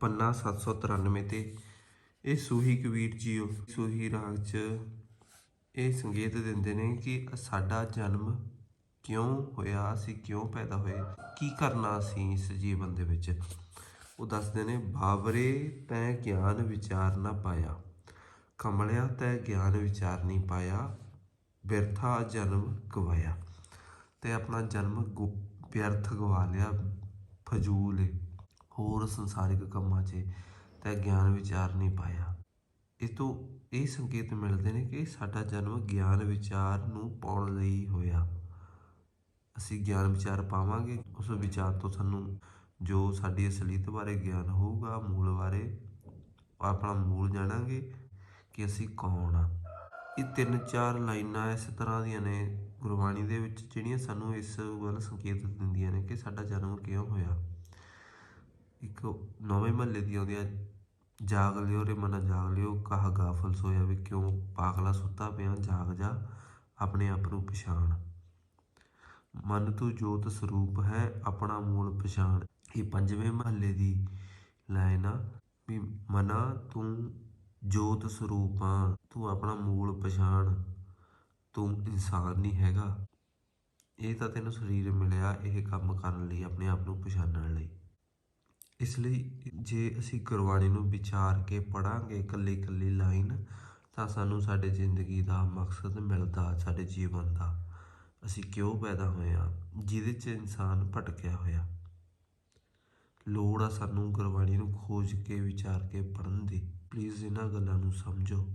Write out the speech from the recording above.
ਪੰਨਾ 793 ਤੇ ਇਹ ਸੂਹੀ ਕਬੀਰ ਜੀਓ, ਸੂਹੀ ਰਾਗ 'ਚ ਇਹ ਸੰਕੇਤ ਦਿੰਦੇ ਨੇ ਕਿ ਸਾਡਾ ਜਨਮ ਕਿਉਂ ਹੋਇਆ ਅਸੀਂ ਕਿਉਂ ਪੈਦਾ ਹੋਏ ਕੀ ਕਰਨਾ ਅਸੀਂ ਇਸ ਜੀਵਨ ਦੇ ਵਿੱਚ ਉਹ ਦੱਸਦੇ ਨੇ, ਬਾਵਰੇ ਤੈ ਗਿਆਨ ਵਿਚਾਰ ਨਾ ਪਾਇਆ, ਕਮਲਿਆ ਤੈ ਗਿਆਨ ਵਿਚਾਰ ਨਹੀਂ ਪਾਇਆ, ਬਿਰਥਾ ਜਨਮ ਗਵਾਇਆ ਤੇ ਆਪਣਾ ਜਨਮ ਗੁ- ਵਿਅਰਥ ਗਵਾ ਲਿਆ ਫਜ਼ੂਲ ਏ। ਹੋਰ ਸੰਸਾਰਿਕ ਕੰਮਾਂ 'ਚ ਤੇ ਗਿਆਨ ਵਿਚਾਰ ਨਹੀਂ ਪਾਇਆ। ਇਸ ਤੋਂ ਇਹ ਸੰਕੇਤ ਮਿਲਦੇ ਨੇ ਕਿ ਸਾਡਾ ਜਨਮ ਗਿਆਨ ਵਿਚਾਰ ਨੂੰ ਪਾਉਣ ਲਈ ਹੋਇਆ। ਅਸੀਂ ਗਿਆਨ ਵਿਚਾਰ ਪਾਵਾਂਗੇ, ਉਸ ਵਿਚਾਰ ਤੋਂ ਸਾਨੂੰ ਜੋ ਸਾਡੀ ਅਸਲੀਅਤ ਬਾਰੇ ਗਿਆਨ ਹੋਊਗਾ, ਮੂਲ ਬਾਰੇ ਆਪਣਾ ਮੂਲ ਜਾਣਾਂਗੇ ਕਿ ਅਸੀਂ ਕੌਣ ਆ। ਇਹ ਤਿੰਨ ਚਾਰ ਲਾਈਨਾਂ ਇਸ ਤਰ੍ਹਾਂ ਦੀਆਂ ਨੇ ਗੁਰਬਾਣੀ ਦੇ ਵਿੱਚ, ਜਿਹੜੀਆਂ ਸਾਨੂੰ ਇਸ ਵੱਲ ਸੰਕੇਤ ਦਿੰਦੀਆਂ ਨੇ ਕਿ ਸਾਡਾ ਜਨਮ ਕਿਉਂ ਹੋਇਆ। ਇੱਕ ਨੌਵੇਂ ਮਹੱਲੇ ਦੀ ਆਉਂਦੀ ਆ ਜਾਗ ਲਿਓ, ਰੇ ਮਨਾ ਜਾਗ ਲਿਓ, ਕਹ ਗਾਫਲ ਸੋਇਆ ਵੀ ਕਿਉਂ ਪਾਗਲਾ ਸੁੱਤਾ ਪਿਆ, ਜਾਗ ਜਾ ਆਪਣੇ ਆਪ ਨੂੰ ਪਛਾਣ। ਮਨ ਤੂੰ ਜੋਤ ਸਰੂਪ ਹੈ, ਆਪਣਾ ਮੂਲ ਪਛਾਣ। ਇਹ ਪੰਜਵੇਂ ਮਹੱਲੇ ਦੀ ਲਾਈਨ ਆ ਵੀ ਮਨਾ ਤੂੰ ਜੋਤ ਸਰੂਪ ਆ, ਤੂੰ ਆਪਣਾ ਮੂਲ ਪਛਾਣ, ਤੂੰ ਇਨਸਾਨ ਨਹੀਂ ਹੈਗਾ। ਇਹ ਤਾਂ ਤੈਨੂੰ ਸਰੀਰ ਮਿਲਿਆ ਇਹ ਕੰਮ ਕਰਨ ਲਈ, ਆਪਣੇ ਆਪ ਨੂੰ ਪਛਾਣਨ ਲਈ। ਇਸ ਲਈ ਜੇ ਅਸੀਂ ਗੁਰਬਾਣੀ ਨੂੰ ਵਿਚਾਰ ਕੇ ਪੜਾਂਗੇ ਇਕੱਲੀ ਇਕੱਲੀ ਲਾਈਨ, ਤਾਂ ਸਾਨੂੰ ਸਾਡੇ ਜ਼ਿੰਦਗੀ ਦਾ ਮਕਸਦ ਮਿਲਦਾ, ਸਾਡੇ ਜੀਵਨ ਦਾ। ਅਸੀਂ ਕਿਉਂ ਪੈਦਾ ਹੋਏ ਆ ਜਿਹਦੇ 'ਚ ਇਨਸਾਨ ਭਟਕਿਆ ਹੋਇਆ। ਲੋੜ ਆ ਸਾਨੂੰ ਗੁਰਬਾਣੀ ਨੂੰ ਖੋਜ ਕੇ, ਵਿਚਾਰ ਕੇ ਪੜਨ ਦੀ। ਪਲੀਜ਼ ਇਹਨਾਂ ਗੱਲਾਂ ਨੂੰ ਸਮਝੋ।